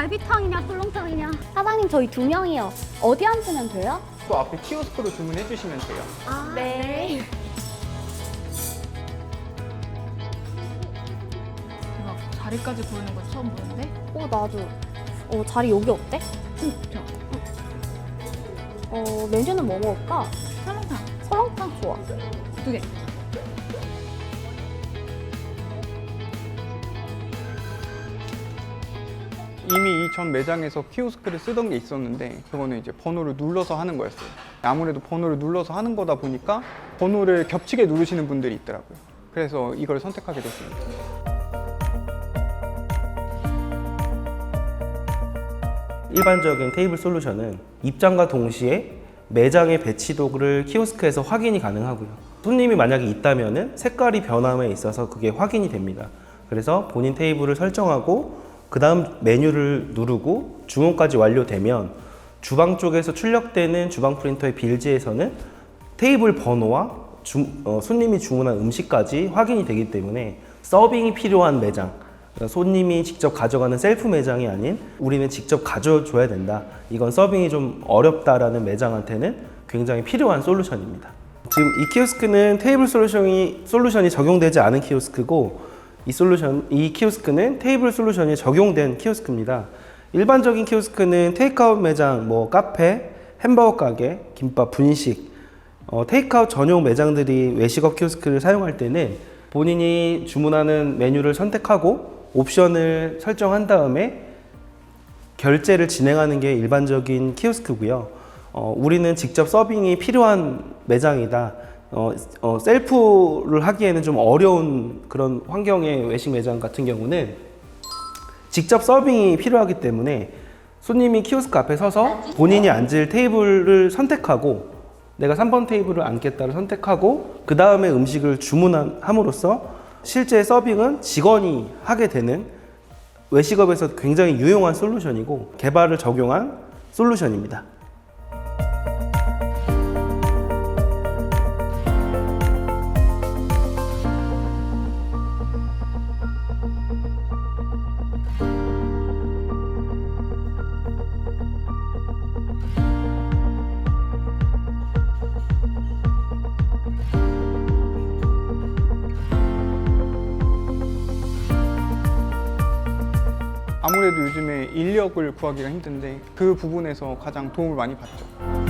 갈비탕이냐 설렁탕이냐 사장님 저희 두 명이요 어디 앉으면 돼요? 또 앞에 키오스크로 주문해 주시면 돼요. 아, 네. 대박. 자리까지 고르는 거 처음 보는데? 어 나도 어 자리 여기 어때? 응, 좋아. 어 메뉴는 뭐 먹을까? 설렁탕 설렁탕 좋아 두 개. 이미 이 전 매장에서 키오스크를 쓰던 게 있었는데 그거는 이제 번호를 눌러서 하는 거였어요. 아무래도 번호를 눌러서 하는 거다 보니까 번호를 겹치게 누르시는 분들이 있더라고요. 그래서 이걸 선택하게 됐습니다. 일반적인 테이블 솔루션은 입장과 동시에 매장의 배치도를 키오스크에서 확인이 가능하고요. 손님이 만약에 있다면은 색깔이 변함에 있어서 그게 확인이 됩니다. 그래서 본인 테이블을 설정하고 그 다음 메뉴를 누르고 주문까지 완료되면 주방 쪽에서 출력되는 주방 프린터의 빌지에서는 테이블 번호와 주- 어, 손님이 주문한 음식까지 확인이 되기 때문에 서빙이 필요한 매장, 그러니까 손님이 직접 가져가는 셀프 매장이 아닌 우리는 직접 가져줘야 된다. 이건 서빙이 좀 어렵다라는 매장한테는 굉장히 필요한 솔루션입니다. 지금 이 키오스크는 테이블 솔루션이 솔루션이 적용되지 않은 키오스크고 이 솔루션 이 키오스크는 테이블 솔루션이 적용된 키오스크입니다. 일반적인 키오스크는 테이크아웃 매장, 뭐 카페, 햄버거 가게, 김밥, 분식 어, 테이크아웃 전용 매장들이 외식업 키오스크를 사용할 때는 본인이 주문하는 메뉴를 선택하고 옵션을 설정한 다음에 결제를 진행하는 게 일반적인 키오스크고요. 어, 우리는 직접 서빙이 필요한 매장이다. 어, 어, 셀프를 하기에는 좀 어려운 그런 환경의 외식 매장 같은 경우는 직접 서빙이 필요하기 때문에 손님이 키오스크 앞에 서서 본인이 앉을 테이블을 선택하고 내가 3번 테이블을 앉겠다를 선택하고 그 다음에 음식을 주문함으로써 실제 서빙은 직원이 하게 되는 외식업에서 굉장히 유용한 솔루션이고 개발을 적용한 솔루션입니다. 아무래도 요즘에 인력을 구하기가 힘든데 그 부분에서 가장 도움을 많이 받죠.